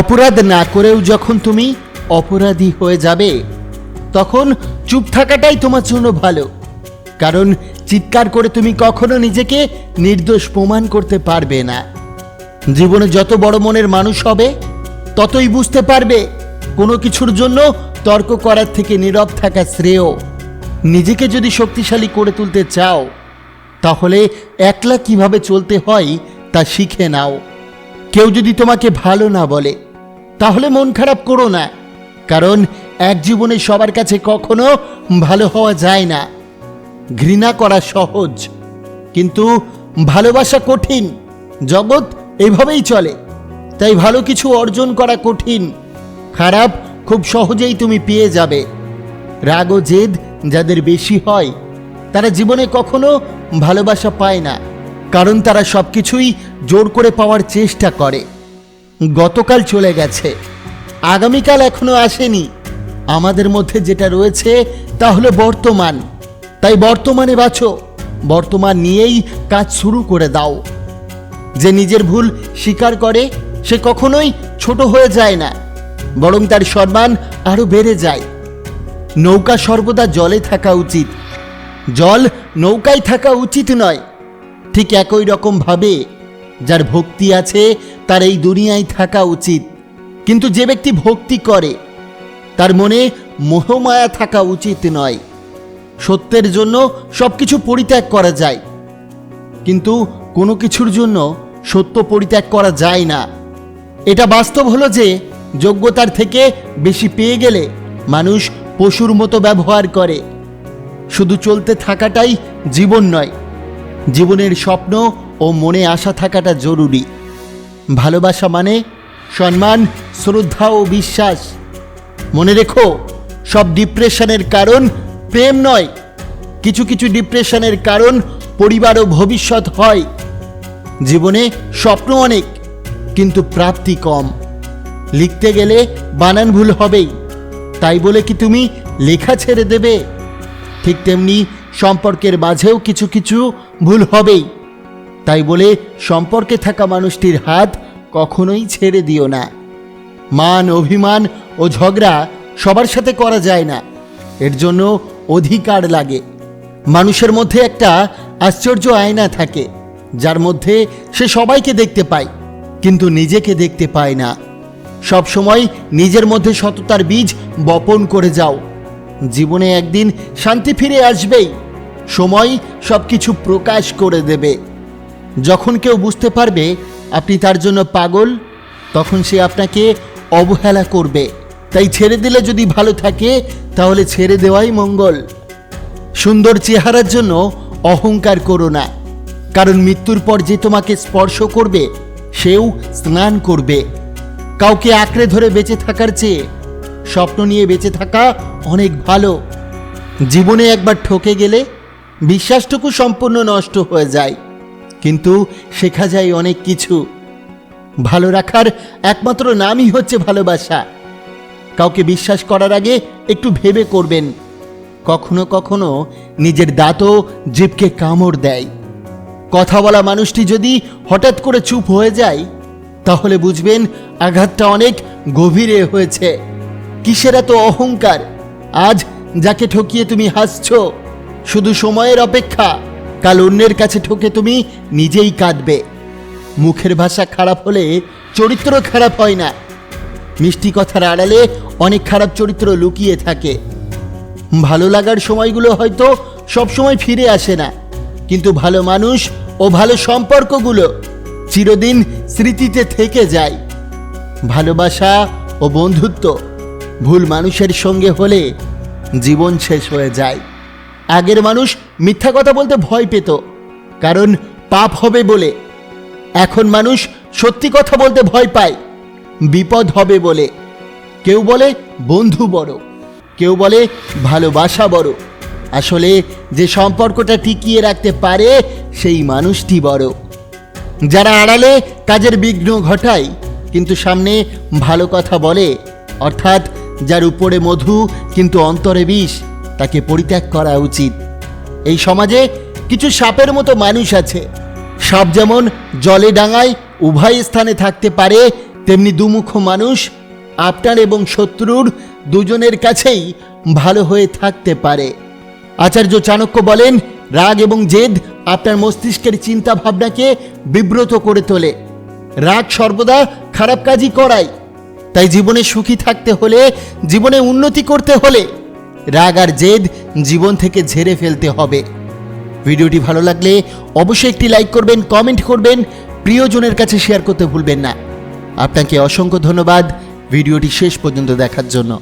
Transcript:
অপরাধ না করেও যখন তুমি অপরাধী হয়ে যাবে, তখন চুপ থাকাটাই তোমার জন্য ভালো। কারণ চিৎকার করে তুমি কখনো নিজেকে নির্দোষ প্রমাণ করতে পারবে না। জীবনে যত বড় মনের মানুষ হবে, ততই বুঝতে পারবে কোনো কিছুর জন্য তর্ক করার থেকে নীরব থাকা শ্রেয়। নিজেকে যদি শক্তিশালী করে তুলতে চাও, তাহলে একলা কীভাবে চলতে হয় তা শিখে নাও। কেউ যদি তোমাকে ভালো না বলে, তাহলে মন খারাপ করো না, কারণ এক জীবনে সবার কাছে কখনো ভালো হওয়া যায় না। ঘৃণা করা সহজ, কিন্তু ভালোবাসা কঠিন। জগৎ এভাবেই চলে, তাই ভালো কিছু অর্জন করা কঠিন। খারাপ খুব সহজেই তুমি পেয়ে যাবে। রাগ ও জেদ যাদের বেশি হয়, তারা জীবনে কখনো ভালোবাসা পায় না। কারণ তারা সব কিছুই জোর করে পাওয়ার চেষ্টা করে। গতকাল চলে গেছে। আগামীকাল এখনও আসেনি। আমাদের মধ্যে যেটা রয়েছে তা হলো বর্তমান। তাই বর্তমানে বাঁচো। বর্তমান নিয়েই কাজ শুরু করে দাও। যে নিজের ভুল স্বীকার করে, সে কখনোই ছোট হয়ে যায় না। বরং তার সম্মান আরও বেড়ে যায়। নৌকা সর্বদা জলে থাকা উচিত। জল নৌকায় থাকা উচিত নয়। ঠিক একই রকম ভাবে যার ভক্তি আছে, তার এই দুনিয়ায় থাকা উচিত। কিন্তু যে ব্যক্তি ভক্তি করে, তার মনে মোহমায়া থাকা উচিত নয়। সত্যের জন্য সব কিছু পরিত্যাগ করা যায়। কিন্তু কোনো কিছুর জন্য সত্য পরিত্যাগ করা যায় না। এটা বাস্তব হলো যে, যোগ্যতার থেকে বেশি পেয়ে গেলে মানুষ পশুর মতো ব্যবহার করে। শুধু চলতে থাকাটাই জীবন নয় জীবনের স্বপ্ন ও মনে আশা থাকাটা জরুরি। ভালোবাসা মানে সম্মান, শ্রদ্ধা ও বিশ্বাস। মনে রেখো, সব ডিপ্রেশনের কারণ প্রেম নয়। কিছু কিছু ডিপ্রেশনের কারণ পরিবার ও ভবিষ্যৎ হয়। জীবনে স্বপ্ন অনেক, কিন্তু প্রাপ্তি কম। লিখতে গেলে বানান ভুল হবেই। তাই বলে কি তুমি লেখা ছেড়ে দেবে? ঠিক তেমনি সম্পর্কের মাঝেও কিছু কিছু ভুল হবেই। তাই বলে সম্পর্কে থাকা মানুষটির হাত কখনোই ছেড়ে দিও না। মান, অভিমান ও ঝগড়া সবার সাথে করা যায় না। এর জন্য অধিকার লাগে। মানুষের মধ্যে একটা আশ্চর্য আয়না থাকে, যার মধ্যে সে সবাইকে দেখতে পায়, কিন্তু নিজেকে দেখতে পায় না। সব সময় নিজের মধ্যে সততার বীজ বপন করে যাও। জীবনে একদিন শান্তি ফিরে আসবেই। সময় সব কিছু প্রকাশ করে দেবে। যখন কেউ বুঝতে পারবে আপনি তার জন্য পাগল, তখন সে আপনাকে অবহেলা করবে। তাই ছেড়ে দিলে যদি ভালো থাকে, তাহলে ছেড়ে দেওয়াই মঙ্গল। সুন্দর চেহারার জন্য অহংকার করো না। কারণ মৃত্যুর পর যে তোমাকে স্পর্শ করবে, সেও স্নান করবে। কাউকে আঁকড়ে ধরে বেঁচে থাকার চেয়ে স্বপ্ন নিয়ে বেঁচে থাকা অনেক ভালো। জীবনে একবার ঠকে গেলে বিশ্বাসটুকু সম্পূর্ণ নষ্ট হয়ে যায়। কিন্তু শেখা যায় অনেক কিছু। ভালো রাখার একমাত্র নামই হচ্ছে ভালোবাসা। কাউকে বিশ্বাস করার আগে একটু ভেবে করবেন। কখনো কখনো নিজের দাঁতও জীবকে কামড় দেয়। কথা বলা মানুষটি যদি হঠাৎ করে চুপ হয়ে যায়, তাহলে বুঝবেন আঘাতটা অনেক গভীরে হয়েছে। কিসের এত অহংকার? আজ যাকে ঠকিয়ে তুমি হাসছো শুধু সময়ের অপেক্ষা। কাল অন্যের কাছে ঠকে তুমি নিজেই কাঁদবে। মুখের ভাষা খারাপ হলে চরিত্র খারাপ হয় না। মিষ্টি কথার আড়ালে অনেক খারাপ চরিত্র লুকিয়ে থাকে। ভালো লাগার সময়গুলো হয়তো সব সময় ফিরে আসে না। কিন্তু ভালো মানুষ ও ভালো সম্পর্কগুলো চিরদিন স্মৃতিতে থেকে যায়। ভালোবাসা ও বন্ধুত্ব ভুল মানুষের সঙ্গে হলে জীবন শেষ হয়ে যায়। আগের মানুষ মিথ্যা কথা বলতে ভয় পেত, কারণ পাপ হবে বলে। এখন মানুষ সত্যি কথা বলতে ভয় পায়, বিপদ হবে বলে। কেউ বলে বন্ধু বড়, কেউ বলে ভালোবাসা বড়। আসলে যে সম্পর্কটা টিকিয়ে রাখতে পারে সেই মানুষটি বড়। যারা আড়ালে কাজের বিঘ্ন ঘটায়, কিন্তু সামনে ভালো কথা বলে, অর্থাৎ যার উপরে মধু, কিন্তু অন্তরে বিষ তাকে পরিত্যাগ করা উচিত। এই সমাজে কিছু সাপের মতো মানুষ আছে। সাপ যেমন জলে ডাঙায় উভয় স্থানে থাকতে পারে, তেমনি দুমুখ মানুষ আপনার এবং শত্রুর দুজনের কাছেই ভালো হয়ে থাকতে পারে। আচার্য চাণক্য বলেন, রাগ এবং জেদ আপনার মস্তিষ্কের চিন্তা ভাবনাকে বিব্রত করে তোলে। রাগ সর্বদা খারাপ কাজই করায়। তাই জীবনে সুখী থাকতে হলে, জীবনে উন্নতি করতে হলে রাগ আর জেদ জীবন থেকে ঝেড়ে ফেলতে হবে। ভিডিওটি ভালো লাগলে অবশ্যই একটি লাইক করবেন, কমেন্ট করবেন, প্রিয়জনের কাছে শেয়ার করতে ভুলবেন না। আপনাকে অসংখ্য ধন্যবাদ। ভিডিওটি শেষ পর্যন্ত দেখার জন্য।